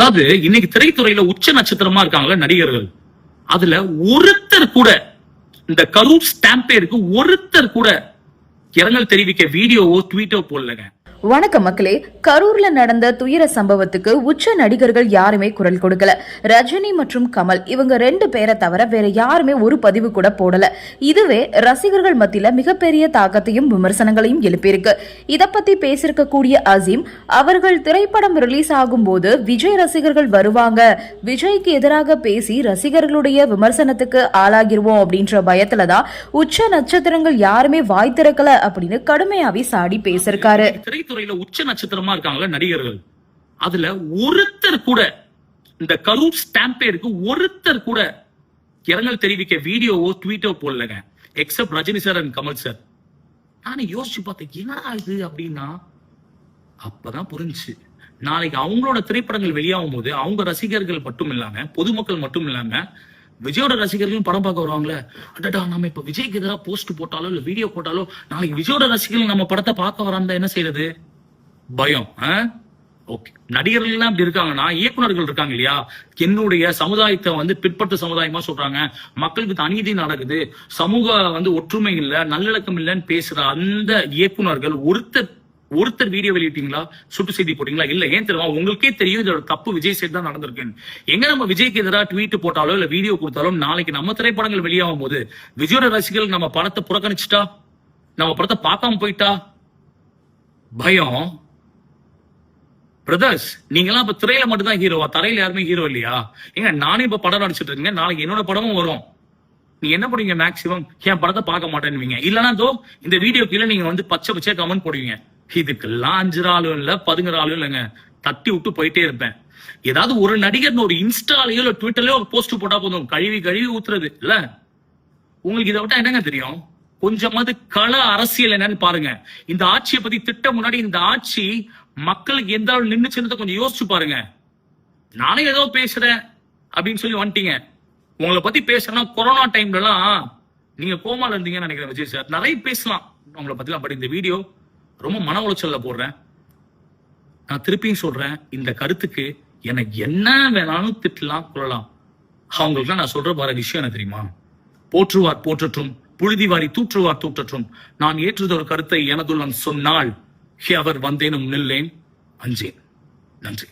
அதாவது இன்னைக்கு திரைத்துறையில உச்ச நட்சத்திரமா இருக்காங்கல்ல நடிகர்கள். அதுல ஒருத்தர் கூட இந்த கரூர் ஸ்டாம்பேருக்கு ஒருத்தர் கூட இரங்கல் தெரிவிக்க வீடியோவோ ட்வீட்டோ போடலங்க. வணக்கம் மக்களே கரூர்ல நடந்த துயர சம்பவத்துக்கு உச்ச நடிகர்கள் யாருமே குரல் கொடுக்கல. ரஜினி மற்றும் கமல் இவங்க ரெண்டு பேரை தவிர வேற யாருமே ஒரு பதிவு கூட போடல. இதுவே ரசிகர்கள் மத்தியில மிகப்பெரிய தாக்கத்தையும் விமர்சனங்களையும் எழுப்பியிருக்கு. இத பத்தி பேசியிருக்கக்கூடிய அசீம் அவர்கள் திரைப்படம் ரிலீஸ் ஆகும்போது விஜய் ரசிகர்கள் வருவாங்க விஜய்க்கு எதிராக பேசி ரசிகர்களுடைய விமர்சனத்துக்கு ஆளாகிருவோம் அப்படின்ற பயத்துலதான் உச்ச நட்சத்திரங்கள் யாருமே வாய் திறக்கல அப்படின்னு கடுமையாவே சாடி பேசியிருக்காரு. திரைத்துறையில உச்ச நட்சத்திரமா இருக்காங்க நடிகர்கள். அதுல ஒருத்தர் கூட இந்த கரூர் ஸ்டாம்பேருக்கு ஒருத்தர் கூட இரங்கல் தெரிவிக்க வீடியோவோ ட்வீட்டோ போடலங்க. Except Rajini sir and Kamal sir நானும் யோசிச்சு பார்த்தேன் என்னடா இது அப்படின்னா அப்பதான் புரிஞ்சுச்சு. நாளைக்கு அவங்களோட திரைப்படங்கள் வெளியாகும் போது அவங்க ரசிகர்கள் மட்டும் இல்லாம பொதுமக்கள் மட்டும் இல்லாம விஜயோட ரசிகர்களும் படம் பார்க்க வருவாங்களே? அடடா நம்ம இப்ப விஜய்க்கு எதிராக போஸ்ட் போட்டாலோ இல்ல வீடியோ போட்டாலோ நாளைக்கு விஜயோட ரசிகர்கள் நம்ம படத்தை பார்க்க வராம என்ன செய்யறது பயம் ஓகே நடிகர்கள் எல்லாம் இப்படி இருக்காங்கன்னா இயக்குனர்கள் இருக்காங்க இல்லையா? என்னுடைய சமுதாயத்தை வந்து பிற்பட்ட சமுதாயமா சொல்றாங்க. மக்களுக்கு அநீதி நடக்குது. சமூக வந்து ஒற்றுமை இல்ல நல்லிழக்கம் இல்லைன்னு பேசுற அந்த இயக்குனர்கள் ஒருத்தர் ஒருத்தர் வீடியோ வெளியிட்டீங்களா? சுட்டு செய்தி போட்டீங்களா? இல்ல ஏன் தெரியுமா? உங்களுக்கே தெரியும் இதோட தப்பு விஜய் சேர்த்து தான் நடந்திருக்குன்னு. எங்க நம்ம விஜய்க்கு எதிராக ட்வீட் போட்டாலோ இல்ல வீடியோ கொடுத்தாலும் நாளைக்கு நம்ம திரைப்படங்கள் வெளியாகும் போது விஜயோட ரசிகர்கள் நம்ம படத்தை புறக்கணிச்சிட்டா? நம்ம படத்தை பார்க்காம போயிட்டா? பயம். பிரதர்ஸ் நீங்களாம் இப்ப திரையில மட்டும்தான் ஹீரோவா தரையில யாருமே ஹீரோ இல்லையா? ஏங்க நானும் இப்ப படம் நடிச்சிட்டு இருக்கேன். நாளைக்கு என்னோட படமும் வரும். நீ என்ன பண்ணுவீங்க மேக்சிமம் என் படத்தை பார்க்க மாட்டேன்னுவீங்க? இல்லைன்னா தோ இந்த வீடியோ கீழே நீங்க வந்து பச்சை பச்சை கமெண்ட் போடுவீங்க. இதுக்கு அஞ்சு ஆளும் இல்ல பதினோரு ஆளும் இல்லைங்க. தட்டி விட்டு போயிட்டே இருப்பேன். ஏதாவது ஒரு நடிகர் ஒரு இன்ஸ்டாலயோ இல்ல ட்விட்டர்லயோ ஒரு போஸ்ட் போட்டா போதும். கழுவி கழுவி ஊத்துறது இல்ல? உங்களுக்கு இதை விட்டா என்னங்க தெரியும்? கொஞ்சமாவது கள அரசியல் என்னன்னு பாருங்க. இந்த ஆட்சியை பத்தி திட்ட முன்னாடி இந்த ஆட்சி மக்களுக்கு எந்த அளவு நின்னுச்சுன்றத கொஞ்சம் யோசிச்சு பாருங்க. நானே ஏதோ பேசுறேன் அப்படின்னு சொல்லி வந்துட்டீங்க. உங்களை பத்தி பேசுறேன்னா கொரோனா டைம்ல எல்லாம் நீங்க கோமால இருந்தீங்கன்னு நினைக்கிறேன் விஜய் சார். நிறைய பேசலாம். உங்களை பத்திலாம் பட் இந்த வீடியோ ரொம்ப மன உளைச்சல்ல போடுறேன். நான் திருப்பியும் சொல்றேன் இந்த கருத்துக்கு எனக்கு என்ன வேணாலும் திட்டலாம் கொள்ளலாம் அவங்களுக்கு நான் சொல்ற பாரு விஷயம் என்ன தெரியுமா? போற்றுவார் போற்றட்டும் புழுதிவாரி தூற்றுவார் தூற்றட்டும் நான் ஏற்றுதொரு கருத்தை எனதுள்ளன் சொன்னால் அவர் வந்தேனும் நில்லேன் அஞ்சேன். நன்றி.